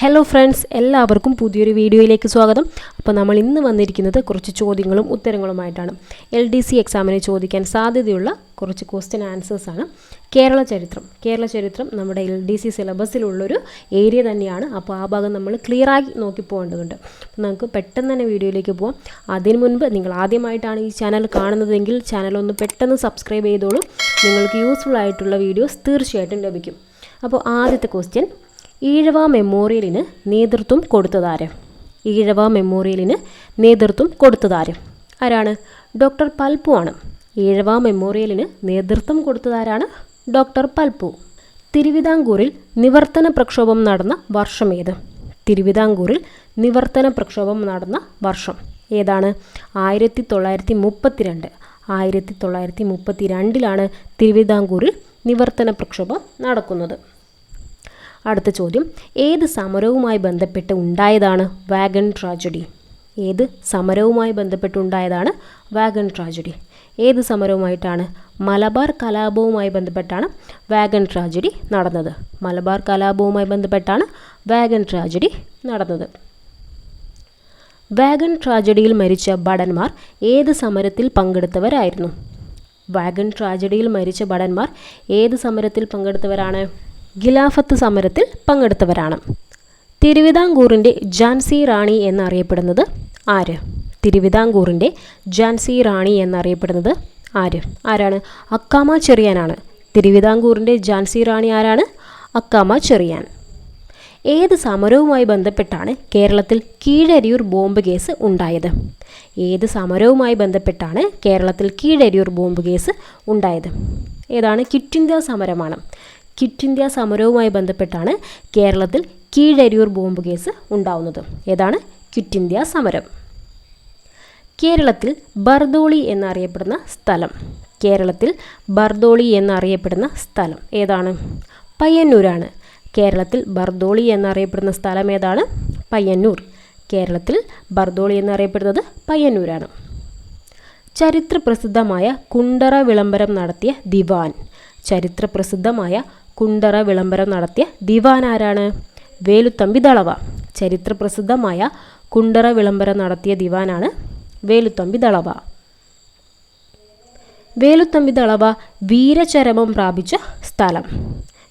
Hello friends എല്ലാവർക്കും പുതിയൊരു വീഡിയോയിലേക്ക് സ്വാഗതം. അപ്പോൾ നമ്മൾ ഇന്ന് വന്നിരിക്കുന്നത് കുറച്ച് ചോദ്യങ്ങളും ഉത്തരങ്ങളുമായിട്ടാണ്. എൽ ഡി സി എക്സാമിന് ചോദിക്കാൻ സാധ്യതയുള്ള കുറച്ച് ക്വസ്റ്റ്യൻ ആൻസേഴ്സാണ് കേരള ചരിത്രം. കേരള ചരിത്രം നമ്മുടെ എൽ ഡി സി സിലബസിലുള്ളൊരു ഏരിയ തന്നെയാണ്. അപ്പോൾ ആ ഭാഗം നമ്മൾ ക്ലിയറായി നോക്കി പോകേണ്ടതുണ്ട്. നമുക്ക് പെട്ടെന്ന് തന്നെ വീഡിയോയിലേക്ക് പോകാം അതിന് മുൻപ് നിങ്ങൾ ആദ്യമായിട്ടാണ് ഈ ചാനൽ കാണുന്നതെങ്കിൽ ചാനൽ ഒന്ന് പെട്ടെന്ന് സബ്സ്ക്രൈബ് ചെയ്തോളൂ. നിങ്ങൾക്ക് യൂസ്ഫുൾ ആയിട്ടുള്ള വീഡിയോസ് തീർച്ചയായിട്ടും ലഭിക്കും. അപ്പോൾ ആദ്യത്തെ ക്വസ്റ്റ്യൻ ഈഴവ മെമ്മോറിയലിന് നേതൃത്വം കൊടുത്തതാര്? ഈഴവ മെമ്മോറിയലിന് നേതൃത്വം കൊടുത്തതാര്? ആരാണ്? ഡോക്ടർ പൽപ്പു ആണ്. ഈഴവ മെമ്മോറിയലിന് നേതൃത്വം കൊടുത്തതാരാണ്? ഡോക്ടർ പൽപ്പു. തിരുവിതാംകൂറിൽ നിവർത്തന പ്രക്ഷോഭം നടന്ന വർഷം ഏത്? തിരുവിതാംകൂറിൽ നിവർത്തന പ്രക്ഷോഭം നടന്ന വർഷം ഏതാണ്? ആയിരത്തി തൊള്ളായിരത്തി മുപ്പത്തിരണ്ട് ആയിരത്തി തൊള്ളായിരത്തി മുപ്പത്തി രണ്ടിലാണ് തിരുവിതാംകൂറിൽ നിവർത്തന പ്രക്ഷോഭം നടക്കുന്നത്. അടുത്ത ചോദ്യം ഏത് സമരവുമായി ബന്ധപ്പെട്ട് ഉണ്ടായതാണ് വാഗൺ ട്രാജഡി? ഏത് സമരവുമായി ബന്ധപ്പെട്ടുണ്ടായതാണ് വാഗൺ ട്രാജഡി? ഏത് സമരവുമായിട്ടാണ് മലബാർ കലാപവുമായി ബന്ധപ്പെട്ടാണ് വാഗൺ ട്രാജഡി നടന്നത്? മലബാർ കലാപവുമായി ബന്ധപ്പെട്ടാണ് വാഗൺ ട്രാജഡി നടന്നത്. വാഗൺ ട്രാജഡിയിൽ മരിച്ച ഭടന്മാർ ഏത് സമരത്തിൽ പങ്കെടുത്തവരായിരുന്നു? വാഗൺ ട്രാജഡിയിൽ മരിച്ച ഭടന്മാർ ഏത് സമരത്തിൽ പങ്കെടുത്തവരാണ്? ഖിലാഫത്ത് സമരത്തിൽ പങ്കെടുത്തവരാണ്. തിരുവിതാംകൂറിന്റെ ജാൻസി റാണി എന്നറിയപ്പെടുന്നത് ആര്? തിരുവിതാംകൂറിന്റെ ജാൻസി റാണി എന്നറിയപ്പെടുന്നത് ആര്? ആരാണ്? അക്കാമ ചെറിയാനാണ്. തിരുവിതാംകൂറിന്റെ ജാൻസി റാണി ആരാണ്? അക്കാമ ചെറിയാൻ. ഏത് സമരവുമായി ബന്ധപ്പെട്ടാണ് കേരളത്തിൽ കീഴരിയൂർ ബോംബ് കേസ് ഉണ്ടായത്? ഏത് സമരവുമായി ബന്ധപ്പെട്ടാണ് കേരളത്തിൽ കീഴരിയൂർ ബോംബ് കേസ് ഉണ്ടായത്? ഏതാണ്? ക്വിറ്റ് ഇന്ത്യ സമരമാണ്. ക്വിറ്റ് ഇന്ത്യ സമരവുമായി ബന്ധപ്പെട്ടാണ് കേരളത്തിൽ കീഴരിയൂർ ബോംബ് കേസ് ഉണ്ടാവുന്നത്. ഏതാണ്? ക്വിറ്റ് ഇന്ത്യ സമരം. കേരളത്തിൽ ബർദോളി എന്നറിയപ്പെടുന്ന സ്ഥലം. കേരളത്തിൽ ബർദോളി എന്നറിയപ്പെടുന്ന സ്ഥലം ഏതാണ്? പയ്യന്നൂരാണ്. കേരളത്തിൽ ബർദോളി എന്നറിയപ്പെടുന്ന സ്ഥലം ഏതാണ്? പയ്യന്നൂർ. കേരളത്തിൽ ബർദോളി എന്നറിയപ്പെടുന്നത് പയ്യന്നൂരാണ്. ചരിത്ര പ്രസിദ്ധമായ കുണ്ടറ വിളംബരം നടത്തിയ ദിവാൻ. ചരിത്രപ്രസിദ്ധമായ കുണ്ടറ വിളംബരം നടത്തിയ ദിവാൻ ആരാണ് വേലുത്തമ്പി ദളവ. ചരിത്രപ്രസിദ്ധമായ കുണ്ടറ വിളംബരം നടത്തിയ ദിവാനാണ് വേലുത്തമ്പി ദളവ. വേലുത്തമ്പി ദളവ വീരചരമം പ്രാപിച്ച സ്ഥലം.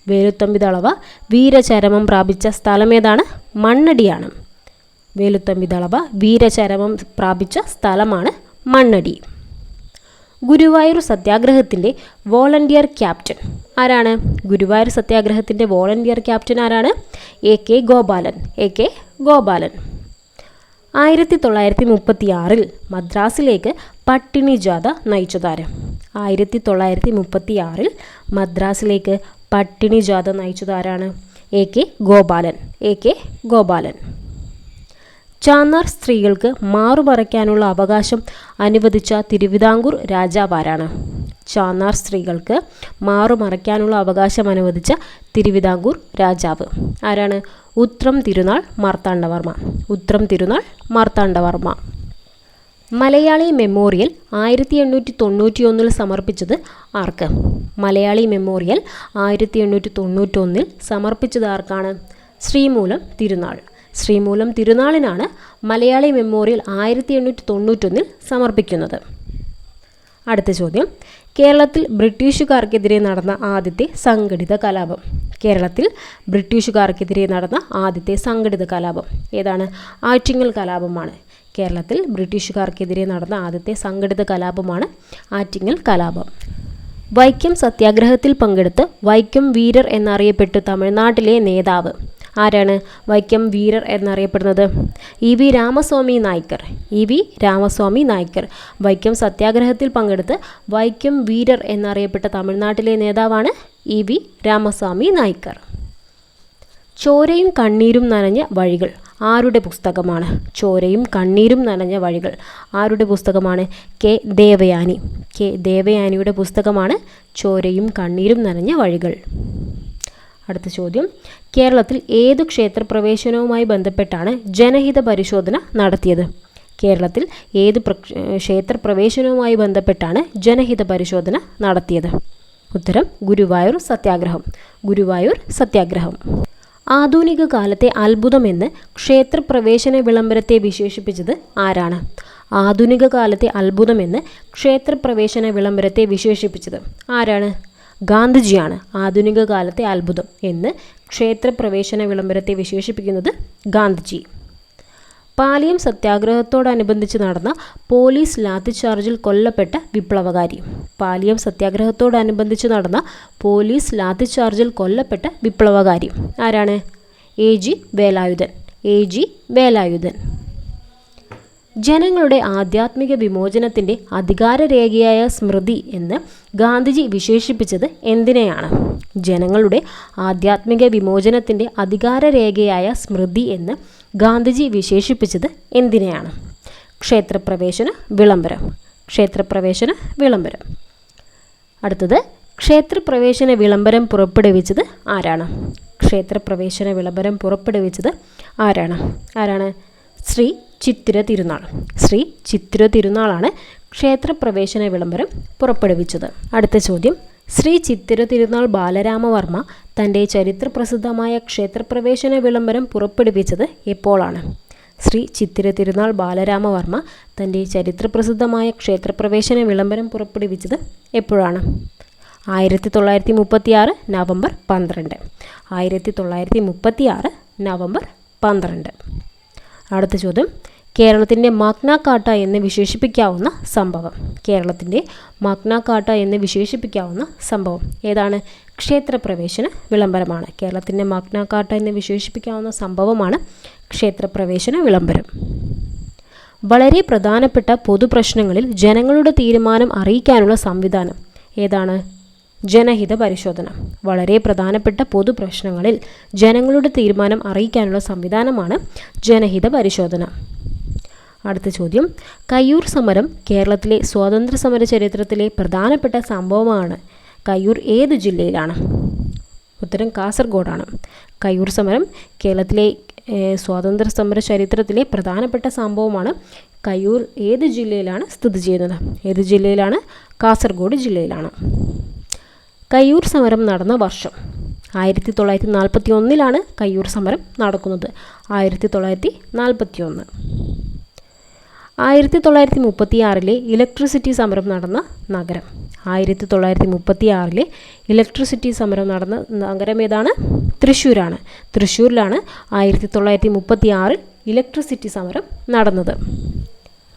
വേലുത്തമ്പി ദളവ വീരചരമം പ്രാപിച്ച സ്ഥലം ഏതാണ്? മണ്ണടിയാണ്. വേലുത്തമ്പി ദളവ വീരചരമം പ്രാപിച്ച സ്ഥലമാണ് മണ്ണടി. ഗുരുവായൂർ സത്യാഗ്രഹത്തിന്റെ വോളണ്ടിയർ ക്യാപ്റ്റൻ. ആരാണ്? ഗുരുവായൂർ സത്യാഗ്രഹത്തിന്റെ വോളണ്ടിയർ ക്യാപ്റ്റൻ ആരാണ്? A K Gopalan. A K Gopalan. ആയിരത്തി തൊള്ളായിരത്തി മുപ്പത്തി ആറിൽ മദ്രാസിലേക്ക് പട്ടിണി ജാഥ നയിച്ചതാരം? ആയിരത്തി തൊള്ളായിരത്തി മുപ്പത്തി ആറിൽ മദ്രാസിലേക്ക് പട്ടിണി ജാഥ നയിച്ചതാരാണ്? A K Gopalan. A K Gopalan. Channar സ്ത്രീകൾക്ക് മാറുമറയ്ക്കാനുള്ള അവകാശം അനുവദിച്ച തിരുവിതാംകൂർ രാജാവാരാണ്. ചാന്നാർ സ്ത്രീകൾക്ക് മാറുമറയ്ക്കാനുള്ള അവകാശം അനുവദിച്ച തിരുവിതാംകൂർ രാജാവ്. ആരാണ്? ഉത്രം തിരുനാൾ മാർത്താണ്ഡവർമ്മ. ഉത്രം തിരുനാൾ മാർത്താണ്ഡവർമ്മ. മലയാളി മെമ്മോറിയൽ ആയിരത്തി എണ്ണൂറ്റി തൊണ്ണൂറ്റി ഒന്നിൽ സമർപ്പിച്ചത് ആർക്ക്? മലയാളി മെമ്മോറിയൽ ആയിരത്തി എണ്ണൂറ്റി തൊണ്ണൂറ്റി ഒന്നിൽ സമർപ്പിച്ചത് ആർക്കാണ്? ശ്രീമൂലം തിരുനാൾ. ശ്രീമൂലം തിരുനാളിനാണ് മലയാളി മെമ്മോറിയൽ ആയിരത്തി എണ്ണൂറ്റി തൊണ്ണൂറ്റൊന്നിൽ സമർപ്പിക്കുന്നത്. അടുത്ത ചോദ്യം. കേരളത്തിൽ ബ്രിട്ടീഷുകാർക്കെതിരെ നടന്ന ആദ്യത്തെ സംഘടിത കലാപം. കേരളത്തിൽ ബ്രിട്ടീഷുകാർക്കെതിരെ നടന്ന ആദ്യത്തെ സംഘടിത കലാപം. ഏതാണ്? ആറ്റിങ്ങൽ കലാപമാണ്. കേരളത്തിൽ ബ്രിട്ടീഷുകാർക്കെതിരെ നടന്ന ആദ്യത്തെ സംഘടിത കലാപമാണ് ആറ്റിങ്ങൽ കലാപം. വൈക്കം സത്യാഗ്രഹത്തിൽ പങ്കെടുത്ത് വൈക്കം വീരർ എന്നറിയപ്പെട്ടു തമിഴ്നാട്ടിലെ നേതാവ് ആരാണ്? വൈക്കം വീരർ എന്നറിയപ്പെടുന്നത്. E V Ramaswamy Naicker. E V Ramaswamy Naicker. Vaikom സത്യാഗ്രഹത്തിൽ പങ്കെടുത്ത് വൈക്കം വീരർ എന്നറിയപ്പെട്ട തമിഴ്നാട്ടിലെ നേതാവാണ് ഇ വി രാമസ്വാമി നായ്ക്കർ. ചോരയും കണ്ണീരും നനഞ്ഞ വഴികൾ ആരുടെ പുസ്തകമാണ്? ചോരയും കണ്ണീരും നനഞ്ഞ വഴികൾ ആരുടെ പുസ്തകമാണ്? കെ ദേവയാനി. കെ ദേവയാനിയുടെ പുസ്തകമാണ് ചോരയും കണ്ണീരും നനഞ്ഞ വഴികൾ. അടുത്ത ചോദ്യം. കേരളത്തിൽ ഏതു ക്ഷേത്രപ്രവേശനവുമായി ബന്ധപ്പെട്ടാണ് ജനഹിത പരിശോധന നടത്തിയത്. കേരളത്തിൽ ഏത് ക്ഷേത്രപ്രവേശനവുമായി ബന്ധപ്പെട്ടാണ് ജനഹിത പരിശോധന നടത്തിയത്. ഉത്തരം ഗുരുവായൂർ സത്യാഗ്രഹം. ഗുരുവായൂർ സത്യാഗ്രഹം. ആധുനിക കാലത്തെ അത്ഭുതമെന്ന് ക്ഷേത്രപ്രവേശന വിളംബരത്തെ വിശേഷിപ്പിച്ചത് ആരാണ്? ആധുനിക കാലത്തെ അത്ഭുതമെന്ന് ക്ഷേത്രപ്രവേശന വിളംബരത്തെ വിശേഷിപ്പിച്ചത് ആരാണ്? ഗാന്ധിജിയാണ് ആധുനിക കാലത്തെ അത്ഭുതം എന്ന് ക്ഷേത്രപ്രവേശന വിളംബരത്തെ വിശേഷിപ്പിക്കുന്നത് ഗാന്ധിജി. പാലിയം സത്യാഗ്രഹത്തോടനുബന്ധിച്ച് നടന്ന പോലീസ് ലാത്തിച്ചാർജിൽ കൊല്ലപ്പെട്ട വിപ്ലവകാരി. പാലിയം സത്യാഗ്രഹത്തോടനുബന്ധിച്ച് നടന്ന പോലീസ് ലാത്തിച്ചാർജിൽ കൊല്ലപ്പെട്ട വിപ്ലവകാരി. ആരാണ്? A G Velayudhan. A G Velayudhan. ജനങ്ങളുടെ ആധ്യാത്മിക വിമോചനത്തിന്റെ അധികാരരേഖയായ സ്മൃതി എന്ന് ഗാന്ധിജി വിശേഷിപ്പിച്ചത് എന്തിനെയാണ്? ജനങ്ങളുടെ ആധ്യാത്മിക വിമോചനത്തിന്റെ അധികാരരേഖയായ സ്മൃതി എന്ന് ഗാന്ധിജി വിശേഷിപ്പിച്ചത് എന്തിനെയാണ്? ക്ഷേത്രപ്രവേശന വിളംബരം. ക്ഷേത്രപ്രവേശന വിളംബരം. അടുത്തത് ക്ഷേത്രപ്രവേശന വിളംബരം പുറപ്പെടുവിച്ചത് ആരാണ്? ക്ഷേത്രപ്രവേശന വിളംബരം പുറപ്പെടുവിച്ചത് ആരാണ്? ആരാണ്? ശ്രീ ചിത്തിര തിരുനാൾ ശ്രീ ചിത്തിര തിരുനാളാണ് ക്ഷേത്രപ്രവേശന വിളംബരം പുറപ്പെടുവിച്ചത്. അടുത്ത ചോദ്യം. ശ്രീ ചിത്തിര തിരുനാൾ ബാലരാമവർമ്മ തന്റെ ചരിത്രപ്രസിദ്ധമായ ക്ഷേത്രപ്രവേശന വിളംബരം പുറപ്പെടുവിച്ചത് എപ്പോഴാണ്? ശ്രീ ചിത്തിര തിരുനാൾ ബാലരാമവർമ്മ തന്റെ ചരിത്രപ്രസിദ്ധമായ ക്ഷേത്രപ്രവേശന വിളംബരം പുറപ്പെടുവിച്ചത് എപ്പോഴാണ്? ആയിരത്തി തൊള്ളായിരത്തി മുപ്പത്തി ആറ് നവംബർ പന്ത്രണ്ട്. ആയിരത്തി തൊള്ളായിരത്തി മുപ്പത്തി ആറ് നവംബർ പന്ത്രണ്ട്. അടുത്ത ചോദ്യം. കേരളത്തിന്റെ മാഗ്നാക്കാട്ട എന്ന് വിശേഷിപ്പിക്കാവുന്ന സംഭവം. കേരളത്തിന്റെ മാഗ്നാക്കാട്ട എന്ന് വിശേഷിപ്പിക്കാവുന്ന സംഭവം. ഏതാണ്? ക്ഷേത്രപ്രവേശന വിളംബരമാണ്. കേരളത്തിന്റെ മാഗ്നാക്കാട്ട എന്ന് വിശേഷിപ്പിക്കാവുന്ന സംഭവമാണ് ക്ഷേത്രപ്രവേശന വിളംബരം. വളരെ പ്രധാനപ്പെട്ട പൊതുപ്രശ്നങ്ങളിൽ ജനങ്ങളുടെ തീരുമാനം അറിയിക്കാനുള്ള സംവിധാനം. ഏതാണ്? ജനഹിത പരിശോധന. വളരെ പ്രധാനപ്പെട്ട പൊതുപ്രശ്നങ്ങളിൽ ജനങ്ങളുടെ തീരുമാനം അറിയിക്കാനുള്ള സംവിധാനമാണ് ജനഹിത പരിശോധന. അടുത്ത ചോദ്യം. കയ്യൂർ സമരം കേരളത്തിലെ സ്വാതന്ത്ര്യ സമര ചരിത്രത്തിലെ പ്രധാനപ്പെട്ട സംഭവമാണ്. കയ്യൂർ ഏത് ജില്ലയിലാണ്? ഉത്തരം കാസർഗോഡാണ്. കയ്യൂർ സമരം കേരളത്തിലെ സ്വാതന്ത്ര്യ സമര ചരിത്രത്തിലെ പ്രധാനപ്പെട്ട സംഭവമാണ്. കയ്യൂർ ഏത് ജില്ലയിലാണ് സ്ഥിതി ചെയ്യുന്നത്? ഏത് ജില്ലയിലാണ്? കാസർഗോഡ് ജില്ലയിലാണ്. കയ്യൂർ സമരം നടന്ന വർഷം ആയിരത്തി തൊള്ളായിരത്തി നാൽപ്പത്തി ഒന്നിലാണ് കയ്യൂർ സമരം നടക്കുന്നത്. ആയിരത്തി തൊള്ളായിരത്തി നാൽപ്പത്തി ഒന്ന് ആയിരത്തി തൊള്ളായിരത്തി മുപ്പത്തി ആറിലെ ഇലക്ട്രിസിറ്റി സമരം നടന്ന നഗരം. ആയിരത്തി തൊള്ളായിരത്തി മുപ്പത്തി ആറിലെ ഇലക്ട്രിസിറ്റി സമരം നടന്ന നഗരം ഏതാണ്? തൃശ്ശൂരാണ്. തൃശ്ശൂരിലാണ് ആയിരത്തി തൊള്ളായിരത്തി മുപ്പത്തി ആറിൽ ഇലക്ട്രിസിറ്റി സമരം നടന്നത്.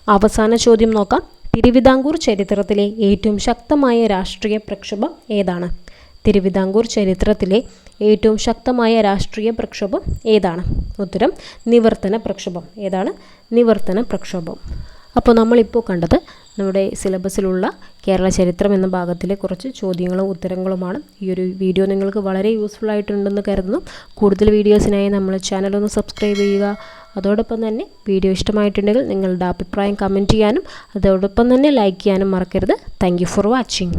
അവസാന ചോദ്യം നോക്കാം. തിരുവിതാംകൂർ ചരിത്രത്തിലെ ഏറ്റവും ശക്തമായ രാഷ്ട്രീയ പ്രക്ഷോഭം ഏതാണ്? തിരുവിതാംകൂർ ചരിത്രത്തിലെ ഏറ്റവും ശക്തമായ രാഷ്ട്രീയ പ്രക്ഷോഭം ഏതാണ്? ഉത്തരം നിവർത്തന പ്രക്ഷോഭം. ഏതാണ്? നിവർത്തന പ്രക്ഷോഭം. അപ്പോൾ നമ്മളിപ്പോൾ കണ്ടത് നമ്മുടെ സിലബസിലുള്ള കേരള ചരിത്രം എന്ന ഭാഗത്തിലെ കുറച്ച് ചോദ്യങ്ങളും ഉത്തരങ്ങളുമാണ്. ഈ ഒരു വീഡിയോ നിങ്ങൾക്ക് വളരെ യൂസ്ഫുൾ ആയിട്ടുണ്ടെന്ന് കരുതുന്നു. കൂടുതൽ വീഡിയോസിനായി നമ്മൾ ചാനൽ ഒന്ന് സബ്സ്ക്രൈബ് ചെയ്യുക. അതോടൊപ്പം തന്നെ വീഡിയോ ഇഷ്ടമായിട്ടുണ്ടെങ്കിൽ നിങ്ങളുടെ അഭിപ്രായം കമന്റ് ചെയ്യാനും അതോടൊപ്പം തന്നെ ലൈക്ക് ചെയ്യാനും മറക്കരുത്. Thank for watching